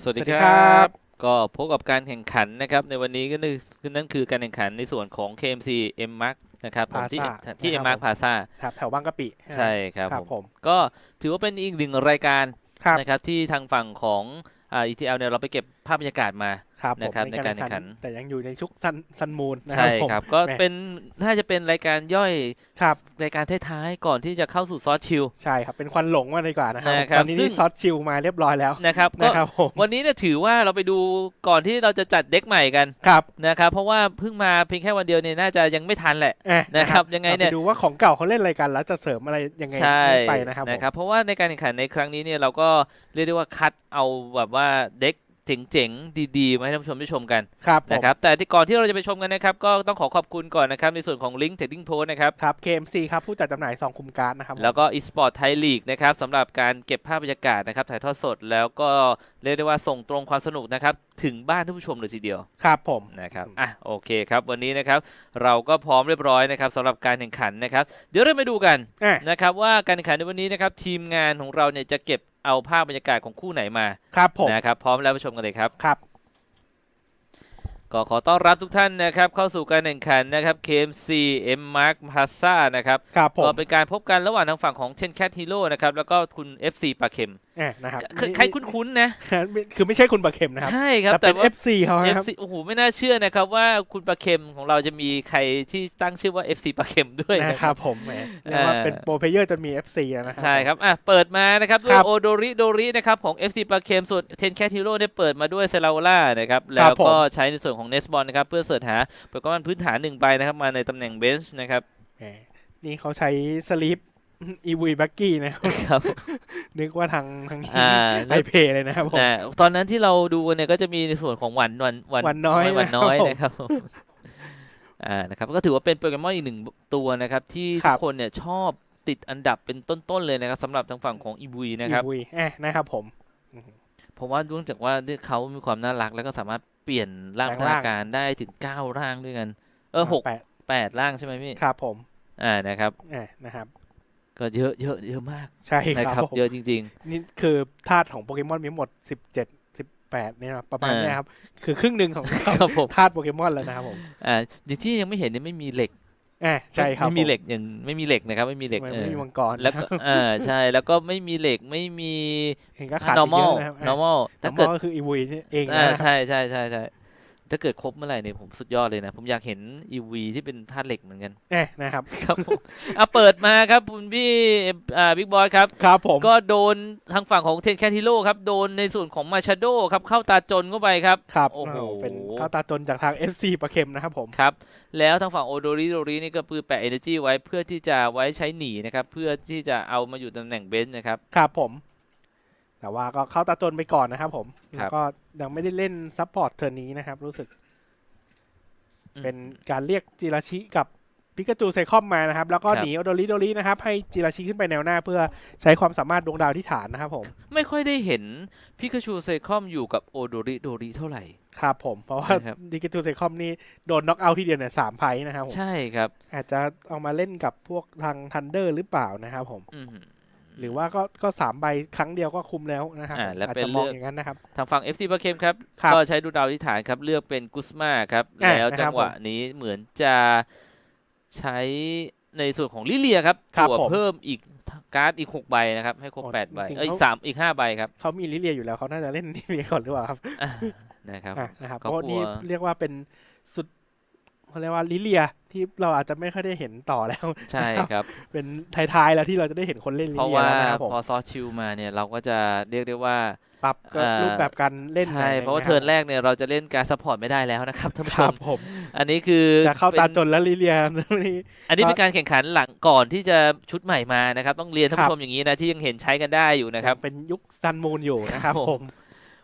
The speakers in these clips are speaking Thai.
สวัสดีสวัสดีคครัรับบก็พบกับการแข่งขันนะครับ ในวันนี้ก็คือนั่นคือการแข่งขันในส่วนของ KMC M Mark นะครับผมที่ Plaza ที่นะ M ครับ Mark Plaza ครับแถวบางกะปิ ใช่ครับครับผมผมก็ถือว่าเป็นอีกหนึ่งรายการครับนะครับที่ทางฝั่งของอ่า ETL เนี่ยเราไปเก็บภาพบรรยากาศมาครับผมนะครับในการแข่งขัน แต่ยังอยู่ในชุกซันซันมูนนะใช่ผมครับ ก็แหม่เป็นน่าจะเป็นรายการย่อยครับรายการท้ายๆก่อนที่จะเข้าสู่ซอสชิลใช่ครับ เป็นควันหลงมากดีกว่านะครับนะครับตอนนี้ซึ่นี่งซอสชิลมาเรียบร้อยแล้วนะครับก็นะครับผมวันนี้เนี่ยถือว่าเราไปดูก่อนที่เราจะจัดเด็กใหม่กันครับนะครับเพราะว่าเพิ่งมาเพียงแค่วันเดียวเนี่ยน่าจะยังไม่ทันแหละเอ๊นะครับยังไงเนี่ยราปดูว่าของเก่าเขาเล่นอะไรกันแล้วจะเสริมอะไรยังไงใช่ไปนะครับผมนะครับเพราะว่าในการแข่งขันในครั้งนี้เนี่ยเราก็เรียกได้ว่าคัดเอาแบบว่าเด็ก เจ๋งๆ ดีๆ มาให้ท่านผู้ชมได้ชมกันครับผมนะครับ แต่ที่ก่อนที่เราจะไปชมกันนะครับ ก็ต้องขอขอบคุณก่อนนะครับ ในส่วนของ Link Trading Post นะครับครับ KMC ครับผู้จัดจำหน่ายซองคุมการ์ดนะครับผมแล้วก็ eSport Thai League นะครับสำหรับการเก็บภาพบรรยากาศนะครับถ่ายทอดสดแล้วก็เรียกได้ว่าส่งตรงความสนุกนะครับถึงบ้านท่านผู้ชมเลยทีเดียวครับผมนะครับอืมอะโอเคครับวันนี้นะครับเราก็พร้อมเรียบร้อยนะครับสำหรับการแข่งขันนะครับ เดี๋ยวเรามาดูกันเอ๊ะนะครับว่าการแข่งขันในวันนี้นะครับทีมงานของเราเนี่ยจะเก็บ เอาภาพบรรยากาศของคู่ไหนมาครับผมนะครับพร้อมแล้วไปชมกันเลยครับครับ ก็ขอต้อนรับทุกท่านนะครับ เข้าสู่การแข่งขันนะครับ KMC M Mark Plaza นะครับครับผก็มเป็นการพบกันระหว่างทางฝั่งของ Ten Cat Hero นะครับแล้วก็คุณ FC ปลาเข็มเอ๊ะนะครับคือใครคุ้นๆนะ คือไม่ใช่คุณประเข็มนะครับ ใช่ครับ แต่เป็นว่า FC เขานะครับ FC โอ้โห ไม่น่าเชื่อนะครับ ว่าคุณปลาเค็มของเราจะมีใครที่ตั้งชื่อว่า FC ปลาเค็มด้วยนะนะครับผมแหมเรียกว่าเป็นโปรเพลเยอร์จนมี FC แล้วนะครัใช่ครับอะเปิดมานะครับด้วคยรับโอโดริโดรินะครับของ FC ปลาเค็มส่วนเทนแคทฮิโร่ได้เปิดมาด้วยเซลาล่านะครับแล้วก็ใช้ในส่วนของเนสบอลนะครับเพื่อเสิร์ชหาโปเกมอนพื้นฐานหนึ่งใบนะครับมาในตำแหน่งเบนช์นะครับแหมนี่เขาใช้สลีป อีวีบักกี้นะครับครับนึกว่าทางทางนี้อ่า ไอเพย์เลยนะครับผมแต่ตอนนั้นที่เราดูกันเนี่ยก็จะมีในส่วนของวันวันวันน้อยวันน้อยนะครับผมนะครับผมอ่านะครับก็ถือว่าเป็นโปเกมอนอีกหนึ่งตัวนะครับ ที่ครัทุบ กคนเนี่ยชอบติดอันดับเป็นต้นๆเลยนะครับสำหรับทางฝั่งของอีบุยนะครับ อีวีแอะนะครับผม เพราะว่าเนื่องจากว่าเขามีความน่ารักแล้วก็สามารถเปลี่ยนร่างแปลพังฒร่าง นาการได้ถึง9ร่างด้วยกัน เออหกแปดแปดร่างใช่ไหมพี่ครับผมอ่านะครับแอะนะครับ ก็เยอะเยอะเยอะมากใช่นะคครัรับบผมเยอะจริงนี่คือธาตุของโปเกมอนมีทั้งหมด17 18เนี่ยนะประมาณเออเนี้ยครับ คือครึ่งหนึ่งของๆครับผมธาตุโปเกมอนแล้วนะครับผมอ่าอย่างที่ยังไม่เห็นเนี่ยไม่มีเหล็กแอะใช่ครับไม่มีผเหล็กอย่างไม่มีเหล็กนะครับ ไม่มีเหล็กไม่เออไม่มีมังกรแล้วก็อ่าใช่ แล้วก็ไม่มีเหล็กไม่มีเห็นก็ขาดอีกเย normal อะนะครับ normal ถ้าถ้าเกิเกิดดก็คืออีวีนี่เองอ่านะครับใช่ใช่ใช่ใช่ ถ้าเกิดครบเมื่อไหร่เนี่ยผมสุดยอดเลยนะ ผมอยากเห็น EV ที่เป็นธาตุเหล็กเหมือนกันแอะนะครับครับผมอะเปิดมาครับคุณพี่อ่าบิ๊กบอยครับ ครับผมก็โดนทางฝั่งของเทนแคทิโร่ครับ โดนในส่วนของมาชาโดครับ เข้าตาจนเข้าไปครับ ครับโอ้โหเป็นข้าวตาจนจากทาง FC ประเข็มนะครับผม ครับ แล้วทางฝั่งโอโดริโดรินี่ก็ปืนแปะเอเนจีไว้เพื่อที่จะไว้ใช้หนีนะครับ เพื่อที่จะเอามาอยู่ตำแหน่งเบนซ์นะครับ ครับผม แต่ว่าก็เข้าตาจนไปก่อนนะครับผมครับแล้วก็ยังไม่ได้เล่นซัพพอร์ตเทอร์นนี้นะครับ รู้สึก เป็นการเรียกจิราชิกับปิกาจูไซคอมมานะครับ แล้วก็ครับหนีโอโดริโดรินะครับ ให้จิราชิขึ้นไปแนวหน้าเพื่อใช้ความสามารถดวงดาวที่ฐานนะครับผม ไม่ค่อยได้เห็นพิกาชูเซคอมอยู่กับโอโดริโดริเท่าไหร่ ครับผม เพราะว่านะครับดิกิจูไซคอมนี่โดนน็อกเอาท์ที่เดียวเนี่ยสามไพนะครับผมใช่ครับ อาจจะเอามาเล่นกับพวกทางทันเดอร์หรือเปล่านะครับผม อือ หือหรือว่าก็ก็สามใบครั้งเดียวก็คุมแล้วนะครับอ่าและอาจเป็นจะมองเลือกอย่างนั้นนะครับ ทางฝั่ง FC ปาเคมครับครับ ก็ใช้ดูดาวที่ฐานครับ เลือกเป็นกุสมาครับอะแล้วนะครับจังหวะนี้เหมือนจะใช้ในส่วนของลิเลียครับครับจั่วผมเพิ่มอีกการ์ดอีก6ใบนะครับ ให้ครบโอ้8ใบจริงๆเอ้ยอีเขากสามอีก5ใบครับเขามีลิเลียอยู่แล้วเขาน่าจะเล่นลิเลียก่อนหรือเปล่าครับอ่านะครับอะนะครับก็เพราะกลัวนี่เรียกว่าเป็นสุด เขาเรียกว่าลิเลียที่เราอาจจะไม่ค่อยได้เห็นต่อแล้ว ใช่ครับ เป็นท้ายๆแล้วที่เราจะได้เห็นคนเล่นลิเพราะเลียว่าแล้วนะครับผมพอซอสชิลมาเนี่ยเราก็จะเรียกได้ว่าปรับก็อ่ารูปแบบการเล่นใช่หน่อยเพราะว่าคบเทิร์นแรกเนี่ยเราจะเล่นการซัพพอร์ตไม่ได้แล้วนะครับท่านผู้คชรัมบผมอันนี้คือจะเข้าตาป็นจนแล้วลิเลียนี่อันนี้ครับเป็นการแข่งขันหลังก่อนที่จะชุดใหม่มานะครับ ต้องเรียนท่านครับผู้ชมอย่างนี้นะที่ยังเห็นใช้กันได้อยู่นะครับ เป็นยุคซันมูนอยู่นะครับครับผผมม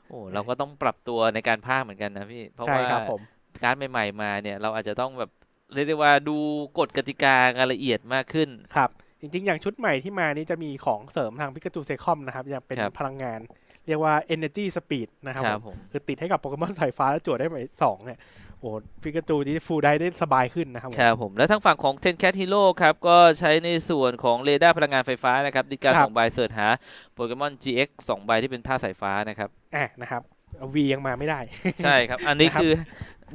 โอ้เราก็ต้องปรับตัวในการพากย์เหมือนกันนะพี่เพราะใช่ว่าครับผม การดใหม่ๆมาเนี่ยเราอาจจะต้องแบบเรียกได้ว่าดูกฎกติการายละเอียดมากขึ้นครับ จริงๆ อย่างชุดใหม่ที่มานี่จะมีของเสริมทางพิกาจูเซคอมนะครับ อย่างเป็นครับพลังงาน เรียกว่า Energy Speed นะครับครับผมผมคือติดให้กับโปเกมอนสายฟ้าแล้วจวดได้ไหมสองเนี่ยโอ้พิกาจูนี่ฟูลได้ได้สบายขึ้นนะครับผมครับผม แล้วทางฝั่งของ Ten Cat Hero ครับ ก็ใช้ในส่วนของเรดาร์พลังงานไฟฟ้านะครับในการครับส่งใบเสิร์ชหาโปเกมอน GX 2ใบที่เป็นท่าสายฟ้านะครับอะนะครับวียังมาไม่ได้ ใช่ครับ อันนี้นะครับคือ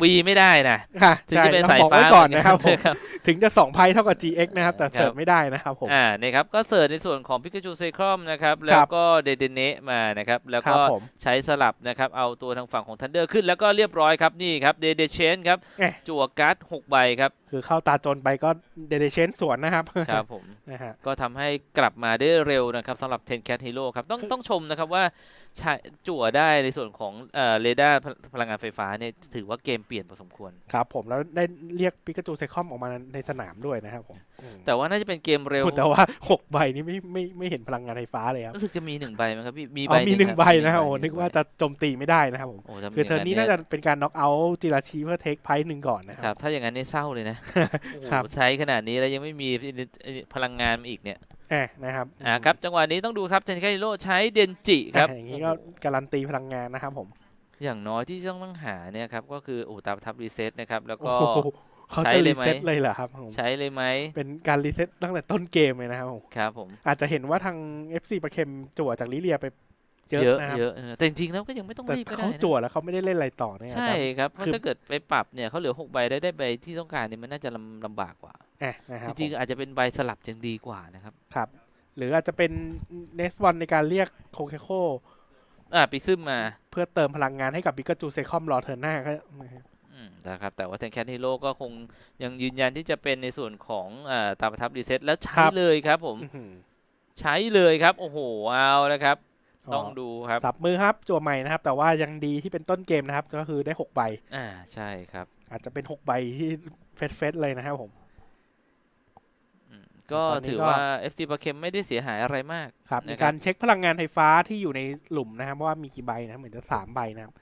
วีไม่ได้นะค่ะถึงใช่จะเป็นต้สายองบอกฟ้าไว้ก่อนนะครับผมครับถึงจะ2ไพ่เท่ากับ GX นะครับ แต่ครับเสิร์ฟไม่ได้นะครับผมอ่านี่ครับก็เสิร์ชในส่วนของพิกาจูเซครอมนะครับคแล้รัวบก็เดเดเนะมานะครับ แล้วครัก็บผมใช้สลับนะครับ เอาตัวทางฝั่งของทันเดอร์ขึ้นแล้วก็เรียบร้อยครับ นี่ครับเดเดเชนครับเอ๊ะจั่วการ์ด6ใบครับ คือเข้าตาจนไปก็เดเดเชนสวนนะครับ ครับผมนะฮะก็ทำให้กลับมาได้เร็วนะครับสำหรับ10 Cat Hero ครับ ต้องคือต้องชมนะครับว่าใช้จั่วได้ในส่วนของเอ่อเรดาร์พลังงานไฟฟ้าเนี่ยถือว่าเกมเปลี่ยนพอสมควร ครับผมแล้วได้เรียกปิกาจูไซคอมออกมาในสนามด้วยนะครับผมอืม แต่ว่าน่าจะเป็นเกมเร็ว แต่ว่า6ใบนี้ไม่ไม่ไม่เห็นพลังงานไฟฟ้าเลยครับรู้สึกจะมีหนึ่งใบมั้งครับพี่มีอ๋ใบอมีหนึ่งครับใบนะครับมีโอ้หงนึกว่าใบจะโจมตีไม่ได้นะครับผมโอ้ถ้าคือเทอร์นนี้น่าย่งจะเป็นการน็อกเอาท์จิราชีเพื่อเทคไพ่หนึ่งก่อนนะคครัรับบถ้าอย่างนั้นนี่เศร้าเลยนะครับโอ้โหใช้ขนาดนี้แล้วยังไม่มีพลังงานมาอีกเนี่ยแอบนะครับอ่าครับจังหวะนี้ต้องดูครับเทนแคฮิโร่ใช้เดนจิครับอะอย่างนี้ก็การันตีพลังงานนะครับผมอย่างน้อยที่ต้องต้องหาเนี่ยครับก็คือโอ้ตามทับรีเซ็ตนะครับแล้วโอ้ก็โห เขาใช้จะเลรียไหมเซ็ตเลยเหรอครับผมใช้เลยไหมเป็นการรีเซ็ตตั้งแต่ต้นเกมเลยนะครับผมครับผมอาจจะเห็นว่าทาง FC ประเค็มจั่วจากลิเลียไปเยเยอะอะนะครับเยอะเออแต่จริงๆแล้วก็ยังไม่ต้องแต่รีบก็ได้เขานะจั่วแล้วเขาไม่ได้เล่นอะไรต่อเนี่ยใช่ครับเพราะคือถ้าเกิดไปปรับเนี่ยเขาเหลือ 6 ใบได้ได้ใบที่ต้องการเนี่ยมันน่าจะลำลำบากกว่าอะนะครัจบริงผมๆอาจจะเป็นใบสลับยังดีกว่านะครับครับ หรืออาจจะเป็นเนสวันในการเรียกโคเคโคอ่าปีซึมมา เพื่อเติมพลังงานให้กับปิกาจูเซคอมรอเทิร์นหน้าก็ นะครับอืมนะครับแต่ว่าแทนแคทฮีโร่ก็คงยังยืนยันที่จะเป็นในส่วนของอ่าตาประทับรีเซ็ตแล้วใช้เลยครับผมอื้อหือใช้เลยครับ โอ้โหเอาแล้วครับก็ต้องดูครับ สับมือครับจั่วใหม่นะครับ แต่ว่ายังดีที่เป็นต้นเกมนะครับ ก็คือได้6ใบ อ่าใช่ครับ อาจจะเป็น6ใบที่เฟสเฟสเลยนะครับผมอืมก็ตอนนี้ถือก็ว่า FC ปาเคมไม่ได้เสียหายอะไรมากครับนะในครับการเช็คพลังงานไฟฟ้าที่อยู่ในหลุมนะครับว่ามีกี่ใบนะครับเหมือนจะสามใบนะครับ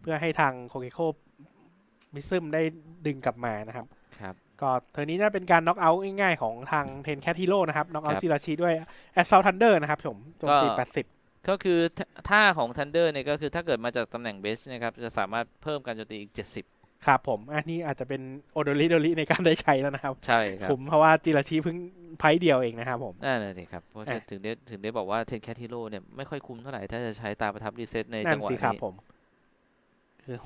เพื่อให้ทางโคเคโค มิซึมได้ดึงกลับมานะครับ ครับ ก็เทอร์นี้น่าเป็นการน็อกเอาท์ง่ายๆของทางเทนแคทฮีโร่นะครับ น็อกเอาครัท์บจิราชีด้วยแอสซ l ลทันเดอร์นะครับผมโจมตี ก็ 80 ก็คือท่าท่าของ Thunder เนี่ยก็คือถ้าเกิดมาจากตำแหน่งเบสนะครับ จะสามารถเพิ่มการโจมตีอีก 70 ครับผม อันนี้อาจจะเป็นโอโดริโดริในการได้ใช้แล้วนะครับ ใช่ครับผมเพราะว่าจิราชีเพิ่งไพ่เดียวเองนะครับผม นั่นเลยสิครับเพราะอะถึงได้ถึงได้บอกว่าเทนแคทฮีโร่เนี่ยไม่ค่อยคุ้มเท่าไหร่ถ้าจะใช้ตาประทับรีเซ็ตในนั่จันงหวะสิครับนี้ผม คือ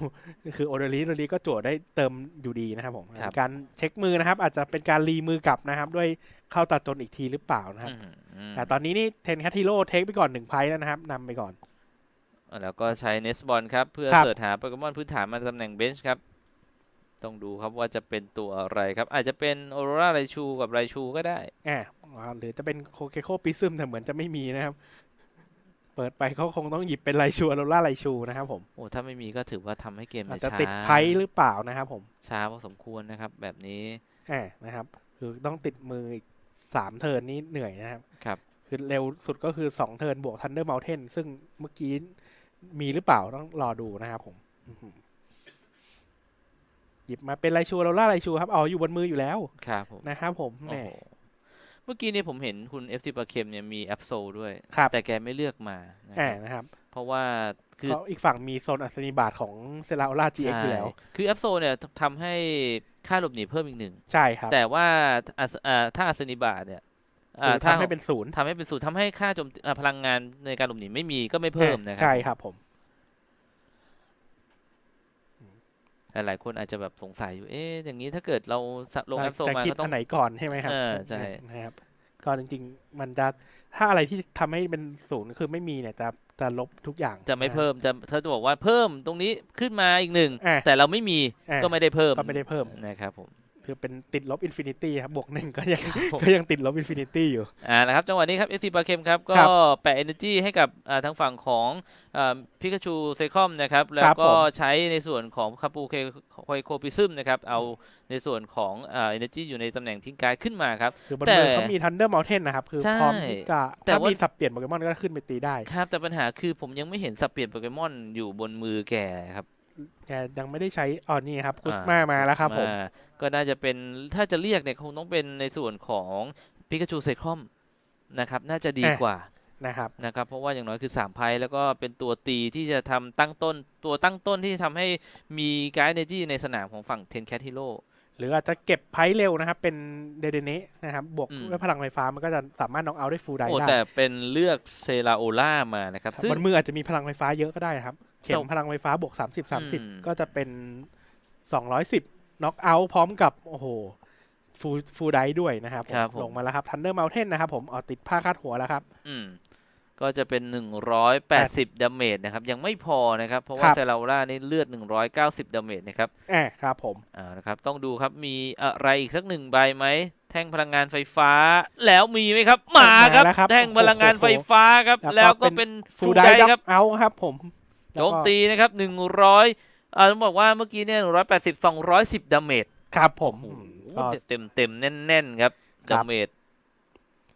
คือโอโดริโดริก็จั่วได้เติมอยู่ดีนะครับผมครับ การเช็คมือนะครับ อาจจะเป็นการรีมือกลับนะครับ ด้วยเข้าตัดจนอีกทีหรือเปล่านะครับ แต่ตอนนี้นี่เทนแคทฮีโร่เทคไปก่อนหนึ่งไพ่แล้วนะครับนำไปก่อน แล้วก็ใช้เนสบอลครับ เพื่อครับ เสิร์ชหาโปเกมอนพื้นฐานมาตำแหน่งเบนช์ครับ ต้องดูครับว่าจะเป็นตัวอะไรครับ อาจจะเป็นออโรราไรชูกับไรชูก็ได้ อ่าหรือจะเป็นโคเคโคปิซึมแต่เหมือนจะไม่มีนะครับ เปิดไปเขาคงต้องหยิบเป็นไลชูอโรล่าไลชูนะครับผมโอ้ถ้าไม่มีก็ถือว่าทำให้เกมอาจเนี่ยจะช้าติดไพ่หรือเปล่านะครับผมช้าพอสมควรนะครับ แบบนี้อ่านะครับ คือต้องติดมืออีกสามเทิร์นนี่เหนื่อยนะครับครับคือเร็วสุดก็คือสองเทิร์นบวกทันเดอร์เมลเทนซึ่งเมื่อกี้มีหรือเปล่าต้องรอดูนะครับผมอื้อหือหยิบมาเป็นไลชูโรล่าไลชูครับอ๋ออยู่บนมืออยู่แล้วครับผมนะครับผมแหโอ้มโหเมื่อกี้เนี่ยผมเห็นคุณ FC ปาเคมเนี่ยมีแอปโซด้วย ครับแต่แกไม่เลือกมานะคอ่ารับนะครับเพราะว่าคือ เพราะอีกฝั่งมีโซนอัศนีบาทของเซราโอล่าจีเอ็กใช่อยู่แล้วคือแอปโซเนี่ยทำให้ค่าหลบหนีเพิ่มอีกหนึ่ง ใช่ครับแต่ว่าอัสอ่าถ้าอัศนิบาตเนี่ยอ่าคือถ้าทำให้เป็นศูนย์ทำให้เป็นสูตรทำให้ค่าโจมตีอ่าพลังงานในการหลบหนีไม่มีก็ไม่เพิ่มนะครัใช่ครับผม หลายๆคนอาจจะแบบสงสัยอยู่ เอ๊ะอย่างนี้ถ้าเกิดเราสะลงแอปโซจะมาคิดก็ต้ออังนไหนก่อนใช่ไหมครับเออใช่นะครับก็จริง ๆ มันจะถ้าอะไรที่ทำให้เป็นศูนย์คือไม่มีเนี่ยจะจะลบทุกอย่าง จะไม่นเพิ่มจะถ้าจะบอกว่าเพิ่มตรงนี้ขึ้นมาอีกหนึ่งอะแต่เราไม่มีอะก็ไม่ได้เพิ่มก็ไม่ได้เพิ่มนะครับผม คือเป็นติดลบอินฟินิตี้ครับบวกหนึ่งก็ยังครับผมก็ยังติดลบอินฟินิตี้อยู่อ่านะครับจังหวะนี้ครับ FC ปาเคมครับก็ครับแปะ energy ให้กับอ่าทางฝั่งของพิกาชูเซคอมนะครับแล้วครับก็ผมใช้ในส่วนของคาปูเคโคโคปิซึมนะครับเอาในส่วนของอ่า energy อยู่ในตำแหน่งทิ้งการดขึ้นมาครับคือบนแต่มือเขามีทันเดอร์ม t เทนนะครับคือใช่พร้อมที่จะแต่ถ้าว่ามีสับเปลี่ยนโปเกมอนก็ขึ้นไปตีได้ครับแต่ปัญหาคือผมยังไม่เห็นสับเปลี่ยนโปเกมอนอยู่บนมือแกครับแก ยังไม่ได้ใช้อ๋อนี่ครับกุสอ่มามาแล้วครับผมาก็น่าจะเป็นถ้าจะเรียกเนี่ยคงต้องเป็นในส่วนของพิกาชูเซคอมนะครับ น่าจะดีอะกว่านะครับนะครับ เพราะว่าอย่างน้อยคือ3ไพ่แล้วก็เป็นตัวตีที่จะทำตั้งต้น ตัวตั้งต้นที่ทำให้มีการ์ดเนจีในสนามของฝั่งเทนแคทฮิโร่หรืออาจจะเก็บไพ่เร็วนะครับ เป็นเดเดเนะนะครับ บวกอืมด้วยพลังไฟฟ้ามันก็จะสามารถน็อกเอาได้ฟูลไดโอ้ได้แต่เป็นเลือกเซราโอล่ามานะครับครับ ซึ่งบนมืออาจจะมีพลังไฟฟ้าเยอะก็ได้ครับ เข็มจบพลังไฟฟ้าบวก30อืม30ก็จะเป็น210น็อกเอาท์พร้อมกับ โอ้โหฟูฟูไดด้วยนะครับผมครับผมลงมาแล้วครับทันเดอร์เมลเทนนะครับผมเอาติดผ้าคาดหัวแล้วครับ อืมก็จะเป็น 180ดาเมจนะครับ ยังไม่พอนะครับ เพราะคว่ารับเซราล่านี่เลือด 190ดาเมจนะครับแอบครับผมอ่านะครับ ต้องดูครับมีอะไรอีกสักหนึ่งใบไหม แท่งพลังงานไฟฟ้า แล้วมีไหมครับ มาครับมาแล้วครับแท่งพลังงานไฟฟ้าครับ แล้แล้ววก็ก็เป็เป็นนฟูฟูไดไดดัครับบเอาครับผม โจมตีนะครับ100อ่าต้องบอกว่าเมื่อกี้เนี่ย180 210ดาเมจครับผมโอ้โหก็เต็มเต็มๆแน่นๆครับครัดาบเมจ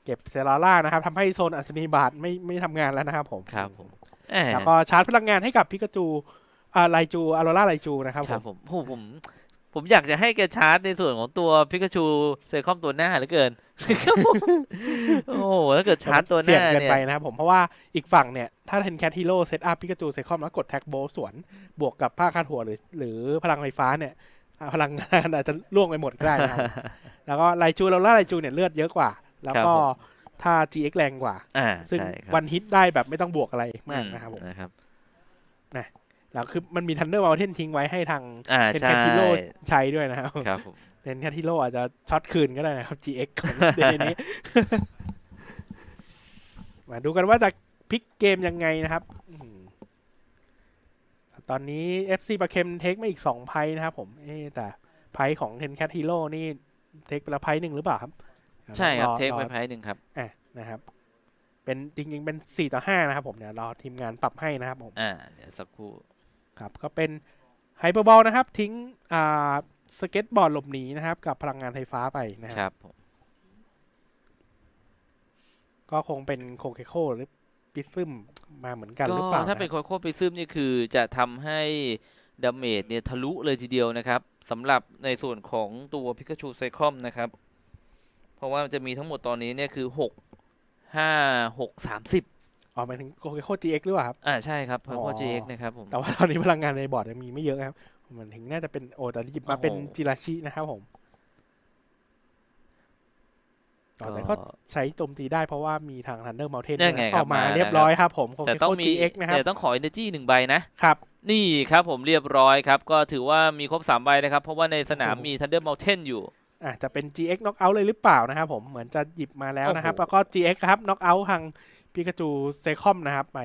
เก็บเซราล่านะครับทำให้โซนอัศนีบาทไม่ไม่ทำงานแล้วนะครับผมครับผมแหมแล้วก็ชาร์จพลังงานให้กับพิกาจูอ่าไลจูอารโรราไลจูนะครับคผรับมผมโอ้โห ผมผมอยากจะให้แกชาร์จในส่วนของตัวพิกาชูเซคอมตัวหน้าเหลือเกินครับผมโอ้โหถ้าเกิดชาร์จตัวหเสี่ยงน้าเกินเนี่ยไปนะครับผมเพราะว่าอีกฝั่งเนี่ย ถ้าเทนแคทฮีโร่เซตอัพพิกาจูเซคอมแล้วกดแท็กโบสวน บวกกับผ้าคาดหัวหรือ หรือพลังไฟฟ้าเนี่ยอ่าพลังงานอาจจะล่วงไปหมดก็ได้นะครับแล้วก็ไลจูเราล่าไลจูเนี่ยเลือดเยอะกว่า แล้วก็ถ้า GX แรงกว่าอ่าซึ่งใช่ครับวันฮิตได้แบบไม่ต้องบวกอะไรมากนะครับผมนะครับ แล้วคือมันมีทันเดอร์ u ลเทนทิ้งไว้ให้ทางอ่าเทนใช่แคทฮีโร่ใช้ด้วยนะครับครับผมเทนแคทฮีโร่อาจจะช็อตคืนก็ได้นะครับ GX ของเดนนี้ มาดูกันว่าจะพลิกเกมยังไงนะครับอืมตอนนี้ FC ประเค็มเทคมาอีกสองไพ่นะครับผมเอ๊ะแต่ไพ่ของ Ten Cat Hero นี่เทคไปแล้วไพ่หนึ่งหรือเปล่าครับ ใช่ครับอเทคไปรอไพ่หนึ่งครับอะนะครับ เป็นจริงๆเป็นสี่ต่อห้านะครับผมเดี๋ยวรอทีมงานปรับให้นะครับผม อ่า เดี๋ยวสักครู่ ครับก็เป็นไฮเปอร์บอลนะครับ ทิ้งอ่าสเก็ตบอร์ดหลบหนีนะครับ กับพลังงานไฟฟ้าไปนะคครับรับผมก็คงเป็นโคเคโคหรือปิซึมมาเหมือนกันหก็รือเปล่าถ้าเป็นนะโคโค่ไปซึมนี่คือจะทำให้ดาเมจเนี่ยทะลุเลยทีเดียวนะครับสำหรับในส่วนของตัวพิกาชูไซคอมนะครับ เพราะว่ามันจะมีทั้งหมดตอนนี้เนี่ยคือ6 5 6 30 อ๋อหมายถึงโคเคโค GX หรือเปล่าครับ อ่าใช่ครับเพอ๋ราะอว่า GX นะครับผม แต่ว่าตอนนี้พลังงานในบอร์ดยังมีไม่เยอะครับมันถึงน่าจะเป็นโอแต่หยิบมาเป็นโอ้โห จิราชินะครับผมอ๋อแต่ก็ใช้โจมตีได้เพราะว่ามีทาง Thunder Mountain นั่นไงอครัอบกมามาเรียบร้อยครับผมแต่ Coqueco ต้องมี GX นะครับแต่ต้องขอ Energy หนึ่งใบนะ ครับ นี่ครับผมเรียบร้อยครับ ก็ถือว่ามีครบ 3 ใบนะครับ เพราะว่าในสนามโอ้โห มี Thunder Mountain อยู่ อาจจะเป็น GX Knockout เลยหรือเปล่านะครับผมเหมือนจะหยิบมาแล้วนะครับ โอ้โห แล้วก็ GX ครับ Knockout ทาง ปิกาจูเซคอมนะครับ ไป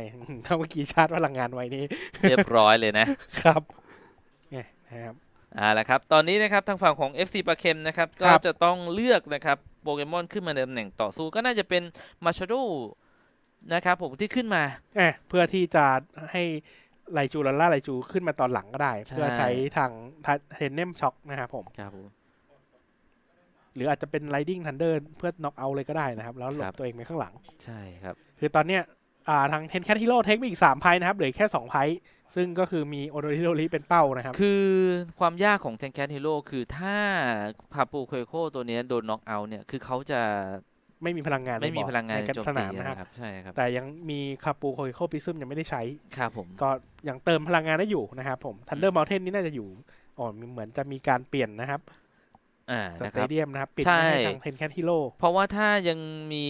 ถ้าเมื่อกี้ชาร์จพลังงานไว้นี่เรียบร้อยเลยนะครับเนี่ยนะครับเอ่าละครับ ตอนนี้นะครับทางฝั่งของ FC ปาเคมนะครับ ก็ครับจะต้องเลือกนะครับโปเกมอนขึ้นมาในตำแหน่งต่อสู้ก็น่าจะเป็นมาชาโดนะครับผมที่ขึ้นมาเอ่อเพื่อที่จะให้ไลจูลาล่าไลจูขึ้นมาตอนหลังก็ได้ใช่เพื่อใช้ทางเทนเนมช็อคนะครับผมครับผม หรืออาจจะเป็น Riding Thunder เพื่อน็อกเอาเลยก็ได้นะครับ แล้วหลครับบตัวเองไปข้างหลัง ใช่ครับ คือตอนเนี้ยอ่าทาง Ten Cat Hero เทคไปอีก3ไพ่นะครับเหลือแค่2ไพ่ซึ่งก็คือมีโอโดริโดริเป็นเป้านะครับ คือความยากของแทงแคทฮีโร่คือถ้าพาปูเคโคตัวเนี้ยโดนน็อกเอาท์เนี่ยคือเขาจะไม่มีพลังงานไม่มีในบอร์ดพลังงานในโจมสตีนามนะครับนะครับใช่ครับแต่ยังมีคาปูโคโคปิซึมยังไม่ได้ใช้ครับผมก็ยังเติมพลังงานได้อยู่นะครับผม Thunder Mountain นี่น่าจะอยู่อ๋อเหมือนจะมีการเปลี่ยนนะครับ อ่าสนะคเตรับเดียมนะครับปิดใช่ไม่ให้ทาง Ten Cat Hero เพราะว่าถ้ายังมี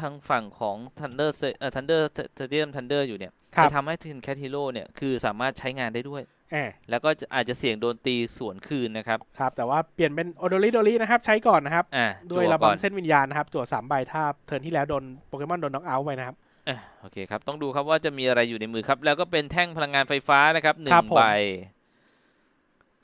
ทางฝั่งของ Thunder เอ่อ Thunder Stadium Thunder อยู่เนี่ยครัจะบทำให้ทีนแคทฮีโร่เนี่ยคือสามารถใช้งานได้ด้วยแอบแล้วก็จะอาจจะเสี่ยงโดนตีสวนคืนนะครับ ครับ แต่ว่าเปลี่ยนเป็นโอโดริโดรินะครับ ใช้ก่อนนะครับอ่าด้วยจั่ระก่อนบำเส้นวิญญาณนะครับจั่วสามใบถ้าเทิร์นที่แล้วโดนโปเกมอนโดนน็อกเอาท์ไปนะครับอะโอเคครับ ต้องดูครับว่าจะมีอะไรอยู่ในมือครับ แล้วก็เป็นแท่งพลังงานไฟฟ้านะครับหนึ่ครังบผมใบ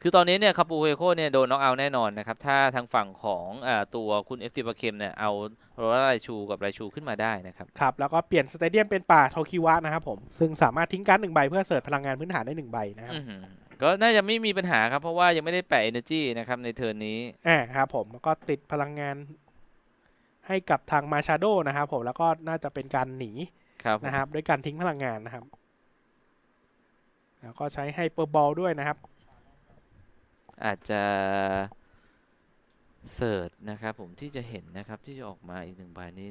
คือตอนนี้เนี่ยคาปูเฮโคเนี่ยโดนน็อกเอาท์แน่นอนนะครับ ถ้าทางฝั่งของอ่าตัวคุณเอฟตีปาเคมเนี่ยเอาโรล่าไรชูกับไรชูขึ้นมาได้นะครับ ครับ แล้วก็เปลี่ยนสเตเดียมเป็นป่าโทคิวะนะครับผม ซึ่งสามารถทิ้งการ์ดหนึ่งใบเพื่อเสิร์ฟพลังงานพื้นฐานได้หนึ่งใบนะครับอื้อหือก็น่าจะไม่มีปัญหาครับ เพราะว่ายังไม่ได้แปะ energy นะครับในเทิร์นนี้อ่าครับผมแล้วก็ติดพลังงานให้กับทางมาชาโดนะครับผมแล้วก็น่าจะเป็นการหนีครับผมนะครับด้วยการทิ้งพลังงานนะครับ แล้วก็ใช้ให้เปอร์บอลด้วยนะครับ อาจจะเสิร์ชนะครับผมที่จะเห็นนะครับที่จะออกมาอีกหนึ่งใบนี้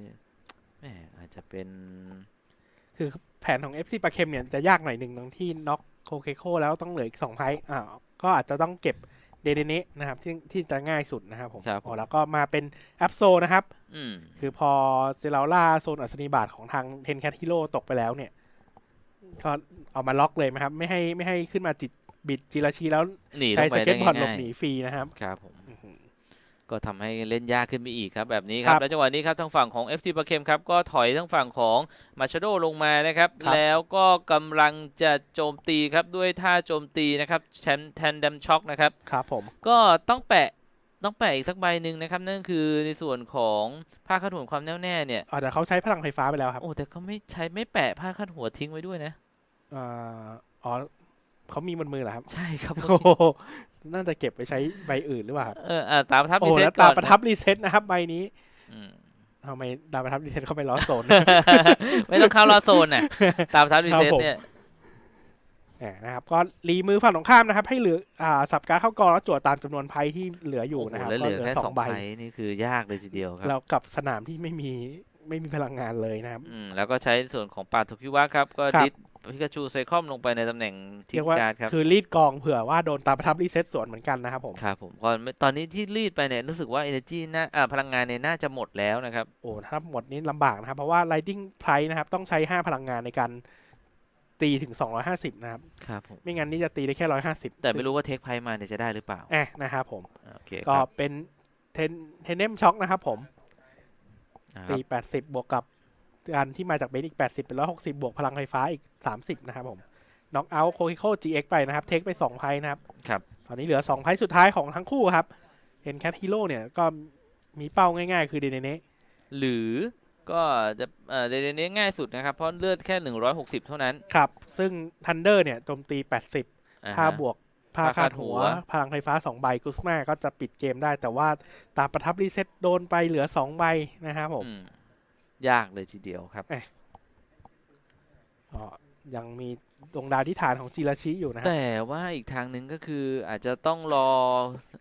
แหมอาจจะเป็น คือแผนของ FC ปาเคมเนี่ยจะยากหน่อยหนึ่งตรงที่น็อกโคเคโคแล้วต้องเหลืออีกสองไพ่อ่าก็อาจจะต้องเก็บเดเดเนะนะครับที่ที่จะง่ายสุดนะครับผมครับผมอ๋อแล้วก็มาเป็นแอปโซนะครับ อืม คือพอเซราล่าโซนอัศนีบาทของทางเทนแคทฮิโร่ตกไปแล้วเนี่ย ก็เอามาล็อกเลยนะครับ ไม่ให้ไม่ให้ขึ้นมาจิต บิดจิราชีแล้วหนีลใช้งไปสเก็ได้ตบอร์ดหลบง่ายหนีฟรีนะครับๆครับผมอื้อหือก็ทำให้เล่นยากขึ้นไปอีกครับแบบนี้คครัรับบและจังหวะนี้ครับทางฝั่งของ FC ประเคมครับก็ถอยทั้งฝั่งของมาชโดลงมานะครับครับแล้วก็กำลังจะโจมตีครับด้วยท่าโจมตีนะครับแชมแทนดัมช็อคนะครับครับผมก็ต้องแปะต้องแปะอีกสักใบหนึ่งนะครับนั่นคือในส่วนของผ้าคาดหัวความแน่วแน่เนี่ยอ๋อแต่เขาใช้พลังไฟฟ้าไปแล้วครับโอ้แต่เขาไม่ใช้ไม่แปะผ้าคาดหัวทิ้งไว้ด้วยนะอ่าอ๋อ เขามีบนมือเหรอครับใช่ครับโอ้โหน่าจะเก็บไปใช้ใบอื่นหรือเปล่าครับเอออ่าตามประทับโอ้รีโหเซ็แล้ตวก่ตาอนประทับรีเซ็ตนะครับใบนี้อืมทำไมดาวประทับรีเซ็ตเข้าไปล้อโซน ไม่ต้องเข้าลาโซนน่ะตามประทับรีเซ็ตครับผมเนี่ยแหมนะครับก็รีมือฝั่งตรงข้ามนะครับ ให้เหลืออ่าสับการดเข้ากองแล้วจั่วตามจำนวนไพ่ที่เหลืออยู่โอ้โหนะครับแล้วเหลือก็แค่สสอองงใบใบนี่คือยากเลยทีเดียวครับ แล้วกับสนามที่ไม่มีไม่มีพลังงานเลยนะครับ อืมแล้วก็ใช้ส่วนของปาโทคิวะครับ ก็ครับ ดิส พิกาชูไซคอมลงไปในตำแหน่งทีเรีมยกว่าการ์ดครับคือรีดกองเผื่อว่าโดนตาประทับรีเซ็ตสวนเหมือนกันนะครับผมครับผมก็ตอนนี้ที่รีดไปเนี่ยรู้สึกว่า Energy น่าอ่าพลังงานเนี่ยน่าจะหมดแล้วนะครับโอ้ถ้าหมดนี้ลำบากนะครับ เพราะว่า Lightning Price นะครับต้องใช้ 5 พลังงานในการตีถึง 250 นะครับ ครับผม ไม่งั้นนี่จะตีได้แค่ 150 แต่ไม่รู้ว่าเทคไพมาเนี่ยจะได้หรือเปล่าแอะนะครับผม โอเค ก็ครับเป็นเทนเทนเนมช็อคนะครับผมอ่าคตีรับ80 บวกกับ การที่มาจากเบนอีก 80 เป็น 160 บวกพลังไฟฟ้าอีก 30 นะครับผมน็อกเอาท์โคคิโค GX ไปนะครับ เทคไป2ไพ่นะครับครับ ตอนนี้เหลือ 2ไพ่สุดท้ายของทั้งคู่ครับเห็นแคทฮีโร่เนี่ยก็มีเป้าง่ายๆ คือเดเนเนหรือก็จะเอ่อเดนนี้ง่ายสุดนะครับ เพราะเลือดแค่ 160 เท่านั้น ครับ ซึ่งทันเดอร์เนี่ยโจมตี 80อ่าถ้าฮะบวกผ้าผ้าคาคาดดหัหัววพลังไฟฟ้า 2 ใบกุสมาก็จะปิดเกมได้ แต่ว่าตาประทับรีเซ็ตโดนไปเหลือ 2 ใบนะครับผมอืม ยากเลยทีเดียวครับก็ยังมีดวงดาวที่ฐานของจิราชิอยู่นะฮะแต่ว่าอีกทางหนึ่งก็คืออาจจะต้องรอ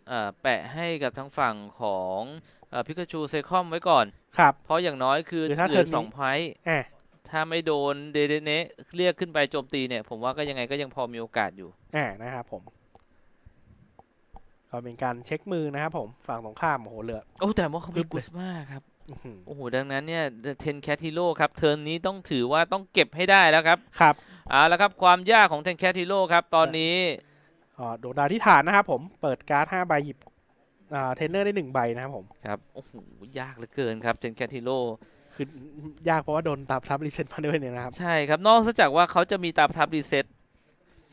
เออแปะให้กับทางฝั่งของพิกาชูเซคอมไว้ก่อน ครับ เพราะอย่างน้อยคือหรือถ้าเหลือเทิร์นนี้สองไพร์แอะถ้าไม่โดนเดเดเนะเรียกขึ้นไปโจมตีเนี่ย ผมว่าก็ยังไงก็ยังพอมีโอกาสอยู่แอะนะครับผม ก็เป็นการเช็คมือนะครับผม ฝั่งตรงข้ามโอ้โหเหลือ โอ้แต่ว่าเขาปึ๊มีบเลยกุสมาครับอื้อหือ โอ้โหดังนั้นเนี่ยเทนแคทฮิโร่ครับเทิร์นนี้ต้องถือว่าต้องเก็บให้ได้แล้วครับครับเอาละครับความยากของเทนแคทฮิโร่ครับตอนนี้อ๋อดวงดาวที่ฐานนะครับผมเปิดการ์ด5ใบหยิบอ่าเทรนเนอร์ได้1ใบนะครับผมครับโอ้โหยากเหลือเกินครับเทนแคทฮิโร่คือยากเพราะว่าโดนตาประทับรีเซ็ตมาด้วยเนี่ยนะครับใช่ครับนอกจากว่าเขาจะมีตาประทับรีเซ็ต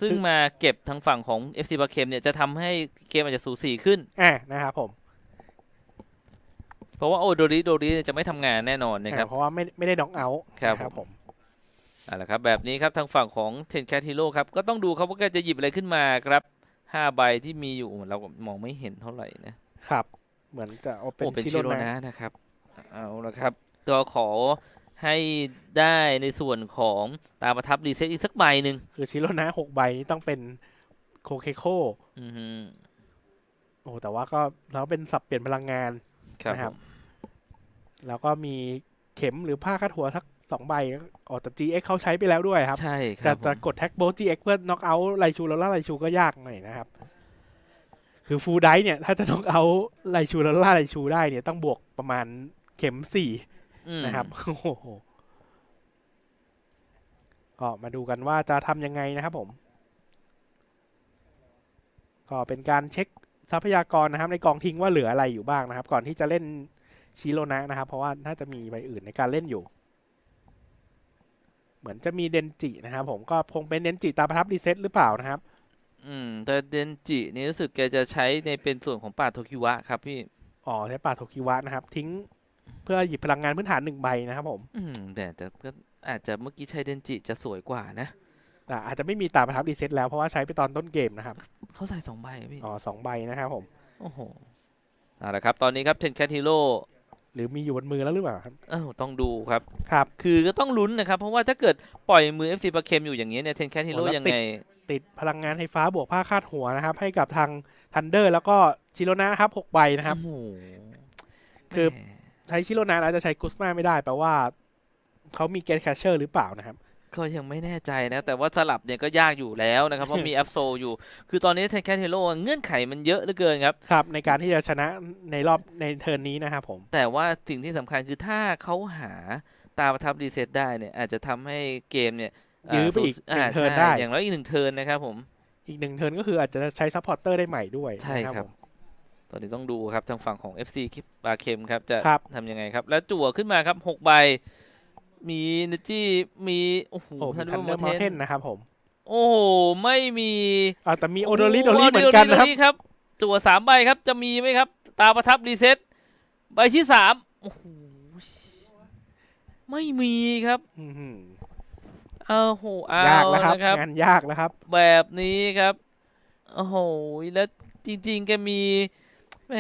ซึ่งซึ่งมาเก็บทางฝั่งของ FC บาเคมเนี่ยจะทำให้เกมอาจจะสูสีขึ้นแอะนะครับผม เพราะว่าโอโดริโดริเนี่ยจะไม่ทำงานแน่นอนนะครับเพราะว่าไม่ไม่ได้น็อกเอาท์ครับนะผมเอาละครับแบบนี้ครับทางฝั่งของเทนแคทฮิโร่ครับก็ต้องดูครับว่าแกจะหยิบอะไรขึ้นมาครับห้าใบที่มีอยู่เราก็มองไม่เห็นเท่าไหร่นะครับ เหมือนจะเอาเป็นโอ้เป็นชิชิโรโรนะนะนะครับเอาละครับก็ขอให้ได้ในส่วนของตาประทับรีเซ็ตอีกสักใบหนึ่งคือชิโรนะหกใบนี้ต้องเป็นโคเคโคอือฮึโอ้แต่ว่าก็แล้วเป็นสับเปลี่ยนพลังงานครับ นะครับผมแล้วก็มีเข็มหรือผ้าคาดหัวสักสองใบอ๋อแต่ GX เขาใช้ไปแล้วด้วยครับ ใช่คจะรับจะผมกดแท็กโบ GX เพื่อน็อกเอาท์ไลชูแล้วล่าไลชูก็ยากหน่อยนะครับ คือฟูลไดเนี่ย ถ้าจะน็อกเอาท์ไลชูแล้วล่าไลชูได้เนี่ยต้องบวกประมาณเข็มสี่อืมนะครับโอ้โหก็มาดูกันว่าจะทำยังไงนะครับผม ก็เป็นการเช็ค ทรัพยากรนะครับ ในกองทิ้งว่าเหลืออะไรอยู่บ้างนะครับ ก่อนที่จะเล่นชิโรนะนะครับ เพราะว่าน่าจะมีใบอื่นในการเล่นอยู่ เหมือนจะมีเดนจินะครับ ผมก็คงเป็นเดนจิตาประทับรีเซ็ตหรือเปล่านะครับ อืม แต่เดนจินี่รู้สึกแกจะใช้ในเป็นส่วนของป่าโทคิวะครับพี่อ๋อใช้ปาโทคิวะนะครับ ทิ้งเพื่อหยิบพลังงานพื้นฐานหนึ่งใบนะครับ ผม อืมแต่แต่ก็อาจจะเมื่อกี้ใช้เดนจิจะสวยกว่านะ แต่อาจจะไม่มีตาประทับรีเซ็ตแล้วเพราะว่าใช้ไปตอนต้นเกมนะครับ เขาใส่สองใบอะพี่ อ๋อสองใบนะครับผม โอ้โหเอาละครับ ตอนนี้ครับเทนแคทฮิโร่หรือมีอยู่บนมือแล้วหรือเปล่าครับ เออต้องดูครับ ครับ คือก็ต้องลุ้นนะครับ เพราะว่าถ้าเกิดปล่อยมือ FC ปาเคมอยู่อย่างนี้เนี่ยเทนแคทฮิโร่โอ้แล้วยังไง ติดพลังงานไฟฟ้าบวกผ้าคาดหัวนะครับ ให้กับทางทันเดอร์ แล้วก็ชิโรนะครับหกใบนะครับ โอ้โหคือ แหมใช้ชิโรนะแล้วจะใช้กุสมาไม่ได้แปลว่าเขามีเกตแคชเชอร์หรือเปล่านะครับ ก็ยังไม่แน่ใจนะ แต่ว่าสลับเนี่ยก็ยากอยู่แล้วนะครับ เพราะมีแอปโซอยู่ คือตอนนี้เทนแคทฮิโร่เงื่อนไขมันเยอะเหลือเกินครับ ครับ ในการที่จะชนะในรอบในเทิร์นนี้นะครับผม แต่ว่าสิ่งที่สำคัญคือถ้าเขาหาตาประทับรีเซ็ตได้เนี่ย อาจจะทำให้เกมเนี่ยยื้อไปอีกหอ่านึ่งเทิร์นใช่ได้ อย่างน้อยอีกหนึ่งเทิร์นนะครับผม อีกหนึ่งเทิร์นก็คืออาจจะใช้ซัพพอร์เตอร์ได้ใหม่ด้วยใช่นะครับผมตอนนี้ต้องดูครับทางฝั่งของ FC คิปบาเคมครับจะครับทำยังไงครับ แล้วจั่วขึ้นมาครับหกใบ มีเนจี้มีโอ้โหโอ้มีทันทันเดเดออร์ร์มมออเทเทนนนะครับผม โอ้โห ไม่มีอ่าแต่มีโอโดริโดริเหมือนกันนะครับโโครับ จั่วสามใบครับจะมีไหมครับ ตาประทับรีเซ็ตใบที่สามโอ้โหไม่มีครับอื้อหือเอาโหเอายากแล้วครับนะครับงานยากแล้วครับ แบบนี้ครับโอ้โหแล้วจริง ๆ แกมีแหม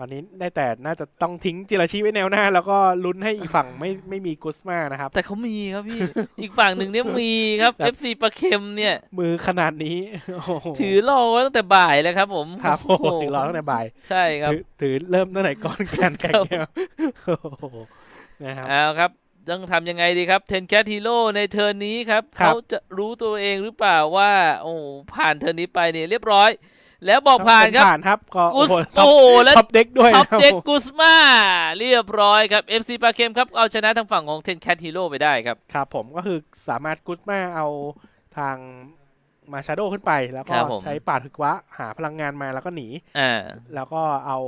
ตอนนี้ได้แต่น่าจะต้องทิ้งจิราชิไว้แนวหน้า แล้วก็ลุ้นให้อีกฝั่งไม่ไม่มีกุสมานะครับ แต่เขามีครับพี่ อีกฝั่งหนึ่งเนี่ยมีครับครับ FC ปลาเค็มเนี่ย มือขนาดนี้โอ้โหถือรอไว้ตั้งแต่บ่ายแล้วครับ ผมครับโอ้โหถึงรอตั้งแต่บ่าย ใช่ครับถือถือเริ่มตั้งแต่ก่อนการแข่งครับเนี่ยโอ้โหนะครับเอาครับต้องทำยังไงดีครับเทนแคทฮีโร่ในเทิร์นนี้ครับครับเขาจะรู้ตัวเองหรือเปล่าว่า โอ้ผ่านเทิร์นนี้ไปเนี่ยเรียบร้อย แล้วบอกผ่านครับผ่านครับก็กุโอ้สโหท็อโอ้ปโหแล้วท็อปเด็กด้วยท็อปนะครับเด็กกุสมาเรียบร้อยครับ FC ปลาเค็มครับเอาชนะทางฝั่งของเทนแคทฮีโร่ไปได้ครับครับผมก็คือสามารถกุสมาเอาทางมาชาโดขึ้นไป แล้วก็ครับผมใช้ปาดถึกวะหาพลังงานมาแล้วก็หนีอ่าแล้วก็เอา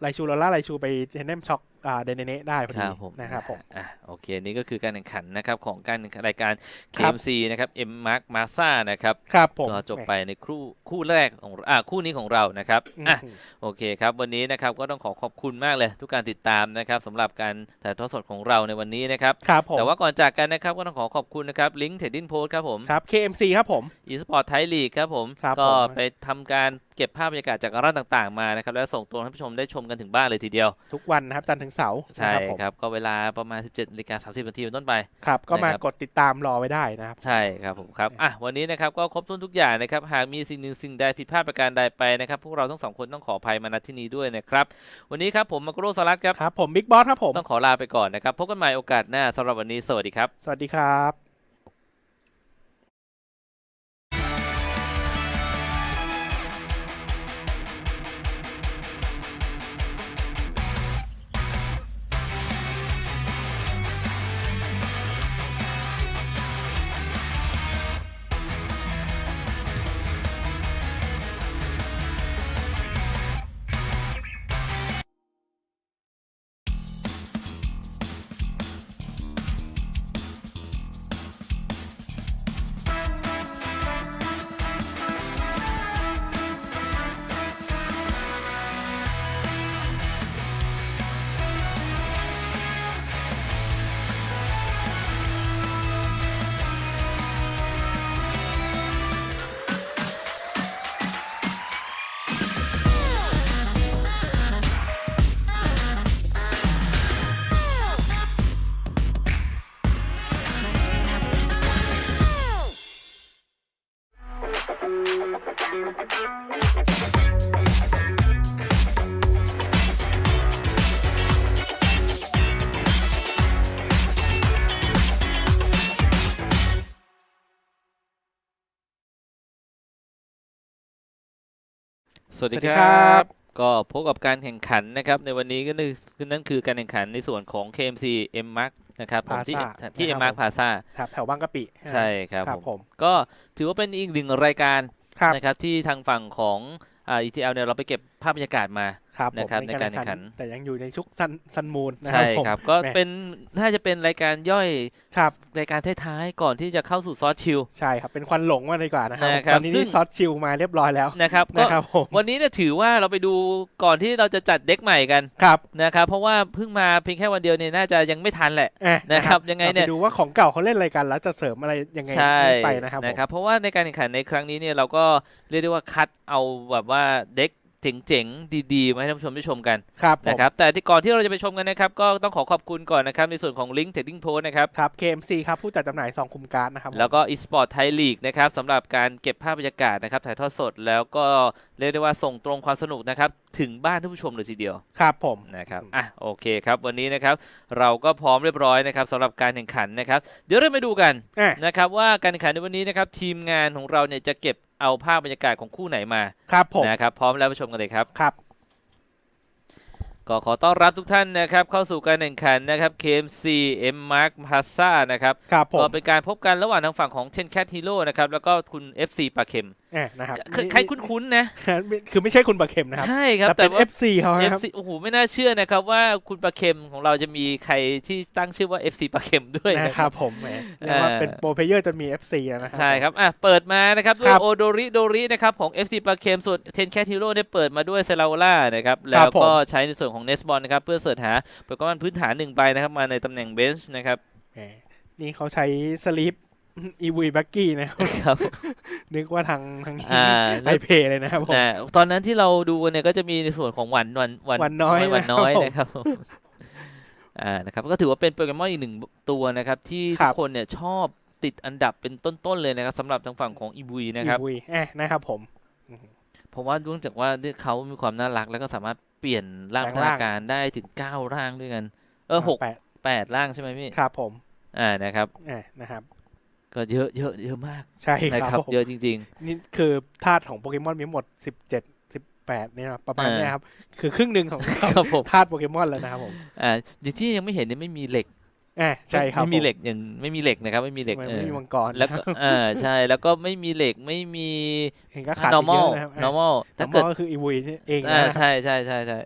ไลชูลอล่าไลชูไปเทนเนมช็อกอ่า เดนเนได้พอคดีรับผมนะครับผมอะโอเค นี่ก็คือการแข่งขันนะครับของการแข่งขันรายการครับ KMC นะครับ M Mark m a s a นะครับครับผมก็จบไปในคู่คู่แรกของอะคู่นี้ของเรานะครับอืมอะโอเคครับวันนี้นะครับก็ต้องขอขอบคุณมากเลย ทุกการติดตามนะครับสำหรับการถ่ายทอดสดของเราในวันนี้นะครับครับผมแต่ว่าก่อนจากกันนะครับก็ต้องขอขอบคุณนะครับลิงก์เทดดิ้งโพสครับผมครับ KMC ครับผม eSport Thai League ครับผมครับก็ผมไปทำการเก็บภาพบรรยากาศจากร้านต่างๆมานะครับแล้วส่งตัวให้ผู้ชมได้ชมกันถึงบ้านเลยทีเดียว ทุกวันนะครับจันทร์ถึงเสาร์ใช่นะครับผมครับก็เวลาประมาณ 17นาฬิกา30นาทีเป็นต้นไปครับก็มานะครับกดติดตามรอไว้ได้นะครับ ใช่ครับผมครับอะวันนี้นะครับก็ครบถ้วนทุกอย่างนะครับหากมีสิ่งหนึ่งสิ่งใดผิดพลาดประการใดไปนะครับพวกเราทั้งสองคนต้องขออภัยมาณที่นี้ด้วยนะครับวันนี้ครับผมมาโกโรสลัดครับครับผมบิ๊กบอสครับผมต้องขอลาไปก่อนนะครับพบกันใหม่โอกาสหน้าสำหรับวันนี้สวัสดีครับ สวัสดีครับ วัสดีสวัสดีคครัรับบก็พบกับการแข่งขันนะครับ ในวันนี้ก็นั่นคือนั่นคือการแข่งขันในส่วนของ KMC M Mark นะครับผมที่ Plaza ที่นะ M ครับ Mark Plaza ครับแถวบางกะปิ ใช่ครับครับผมผมก็ถือว่าเป็นอีกหนึ่งรายการครับนะครับที่ทางฝั่งของอ่า ETL เนี่ยเราไปเก็บ ภาพบรรยากาศมาครับผมนะครับในการแข่งขัน แต่ยังอยู่ในชุกซันซันมูนนะครัใช่ผมครับ ก็แหม่เป็นน่าจะเป็นรายการย่อยครับรายการท้ายๆก่อนที่จะเข้าสู่ซอสชิลใช่ครับเป็นควันหลงมาดีกว่านะครับนะครับตอนนี้ซึ่นี่งซอสชิลมาเรียบร้อยแล้วนะครับก็นะครับผมวันนี้เนี่ยถือว่าเราไปดูก่อนที่เราจะจัดเด็กใหม่กันครับนะครับ เพราะว่าเพิ่งมาเพียงแค่วันเดียวเนี่ยน่าจะยังไม่ทันแหละเอ๊ะนะครับยังไงเนี่ยราปดูว่าของเก่าเขาเล่นอะไรกันแล้วจะเสริมอะไรยังไงใช่ไปนะครับผมนะครับ เพราะว่าในการแข่งขันในครั้งนี้เนี่ยเราก็เรียกได้ว่าคัดเอาแบบว่าเด็ก เจ๋งๆ ดีๆ มาให้ท่านผู้ชมได้ชมกันครับผมนะครับ แต่ที่ก่อนที่เราจะไปชมกันนะครับ ก็ต้องขอขอบคุณก่อนนะครับ ในส่วนของ Link Trading Post นะครับ ครับ KMC ครับ ผู้จัดจำหน่ายซองคุมการ์ดนะครับผมแล้วก็ eSport Thai League นะครับสำหรับการเก็บภาพบรรยากาศนะครับ ถ่ายทอดสดแล้วก็เรียกได้ว่าส่งตรงความสนุกนะครับ ถึงบ้านท่านผู้ชมเลยทีเดียว ครับผม นะครับอืมอะ โอเคครับ วันนี้นะครับ เราก็พร้อมเรียบร้อยนะครับสำหรับการแข่งขันนะครับ เดี๋ยวเรามาดูกันอะนะครับว่าการแข่งขันในวันนี้นะครับทีมงานของเราเนี่ยจะเก็บ เอาภาพบรรยากาศของคู่ไหนมาครับผมนะครับพร้อมแล้วไปชมกันเลยครับครับ ก็ขอต้อนรับทุกท่านนะครับเข้าสู่การแข่งขันนะครับ KMC M Mark Plaza นะครับครับผก็มเป็นการพบกันระหว่างทางฝั่งของเชนแคทฮีโร่นะครับแล้วก็คุณ FC ปลาเข็มแอบนะครับใครคุ้นๆนะ คือไม่ใช่คุณประเข็มนะครับ ใช่ครับ แต่แต่เป็นว่า FC เขานะครับ FC โอ้โหไม่น่าเชื่อนะครับว่าคุณปลาเค็มของเราจะมีใครที่ตั้งชื่อว่า FC ปลาเค็มด้วยนะนะคครัรับบผมแหมเรียกว่าเอ่อเป็นโปรเพลเยอร์จนมี FC แล้วนะครัใช่ครับอะเปิดมานะครับด้วคยรับโอโดริโดรินะครับของ FC ปลาเค็มส่วนเทนแคทฮีโร่ได้เปิดมาด้วยเซราโอล่านะครับคแล้รัวบผมก็ใช้ในส่วนของเนสบอลนะครับเพื่อเสิร์ชหาโปรแกรมพื้นฐานหนึ่งใบนะครับมาในตำแหน่งเบนช์นะครับแหมนี่เขาใช้สลิปอีวีบักกี้นะครับครับนึกว่าทางทางอ่าไอเพย์เลยนะครับผมแต่ตอนนั้นที่เราดูเนี่ยก็จะมีในส่วนของวันวันวันน้อยวันน้อยนะครับผมนะครับอ่านะครับก็ถือว่าเป็นโปเกมอนอีกหนึ่งตัวนะครับ ที่ครัทุบกคนเนี่ยชอบติดอันดับเป็นต้นๆเลยนะครับสำหรับทางฝั่งของอีบุยนะครับอีวีแอะนะครับผม เพราะว่าเนื่องจากว่าเขามีความน่ารักแล้วก็สามารถ เปลี่ยนร่างแปลพังฒร่างนาการได้ถึง9ร่างด้วยกัน เออหกแปดแปดร่างใช่ไหมพี่ครับผม อ่านะครับแอะนะครับ ก็เยอะเยอะเยอะมากใช่นะคครัรับบผมเยอะจริงนี่คือธาตุของโปเกมอนมีหมดสิบเจ็ดสิบแปดเนี่ยนะประมาณอ่าเนี้ยครับ คือครึ่งหนึ่งของๆครับผมธาตุโปเกมอนแล้วนะครับผมอ่าอย่างที่ยังไม่เห็นเนี่ยไม่มีเหล็กแอะใช่ครับไม่มีผเหล็กอย่างไม่มีเหล็กนะครับ ไม่มีเหล็กไม่เอไม่อมีมังกรแล้วก็อ่าใช่แล้วก็ไม่มีเหล็กไม่มีเห็นก็ขาดอีกเย normal อะนะครับ normal ถ้าถ้าเกิเกิดดก็คืออีวีนี่เองอ่านะใช่ใช่ใช่ใช่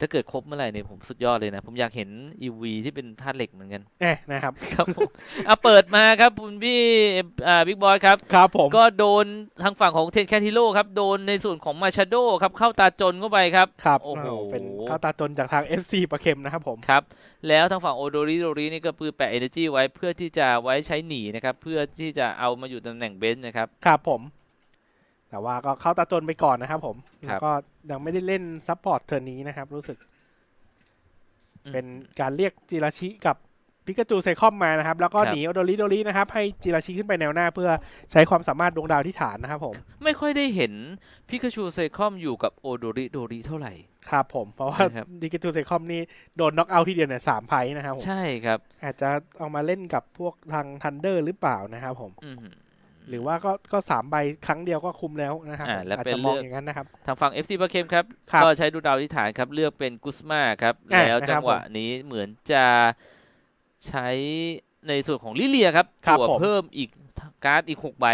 ถ้าเกิดครบเมื่อไหร่เนี่ยผมสุดยอดเลยนะ ผมอยากเห็น EV ที่เป็นธาตุเหล็กเหมือนกันแอะนะครับครับผมอะเปิดมาครับคุณพี่อ่าบิ๊กบอยครับครับผมก็โดนทางฝั่งของเทนแคทิโลครับโดนในส่วนของมาชาโดครับเข้าตาจนเข้าไปครับครับโอ้โหเป็นข้าวตาจนจากทาง FC ประเข็มนะครับผมครับแล้วทางฝั่งโอโดริโดรินี่ก็ปืนแปะ Energy ไว้เพื่อที่จะไว้ใช้หนีนะครับเพื่อที่จะเอามาอยู่ตำแหน่งเบนช์นะครับครับผม แต่ว่าก็เข้าตาจนไปก่อนนะครับผมครัแล้บวก็ ยังไม่ได้เล่นซัพพอร์ตเทอร์นนี้นะครับ รู้สึกอืมเป็นการเรียกจิราชิกับพิกาจูไซคอมมานะครับ แล้วก็ครับหนีโอโดริโดรินะครับ ให้จิราชิขึ้นไปแนวหน้า เพื่อใช้ความสามารถดวงดาวที่ฐานนะครับผม ไม่ค่อยได้เห็นพิกาชูเซคอมอยู่กับโอโดริโดริเท่าไหร่ ครับผมเพราะว่านะครับดิกิจูไซคอมนี่โดนน็อกเอาท์ที่เดียวเนี่ยสามไพนะครับผมใช่ครับ อาจจะเอามาเล่นกับพวกทางทันเดอร์หรือเปล่านะครับผม อืม หรือว่าก็ก็สามใบครั้งเดียวก็คุมแล้วนะครับอ่าผมแล้วอาจเป็นจะมองเลือกอย่างนั้นนะครับ ทางฝั่ง FC บาเคมครับครับ ก็ใช้ดูดาวที่ฐานครับ เลือกเป็นกุสมาครับอะแล้วนะครับจังหวะนี้เหมือนจะใช้ในส่วนของลิเลียครับครับจั่วผมเพิ่มอีกการ์ดอีก6ใบ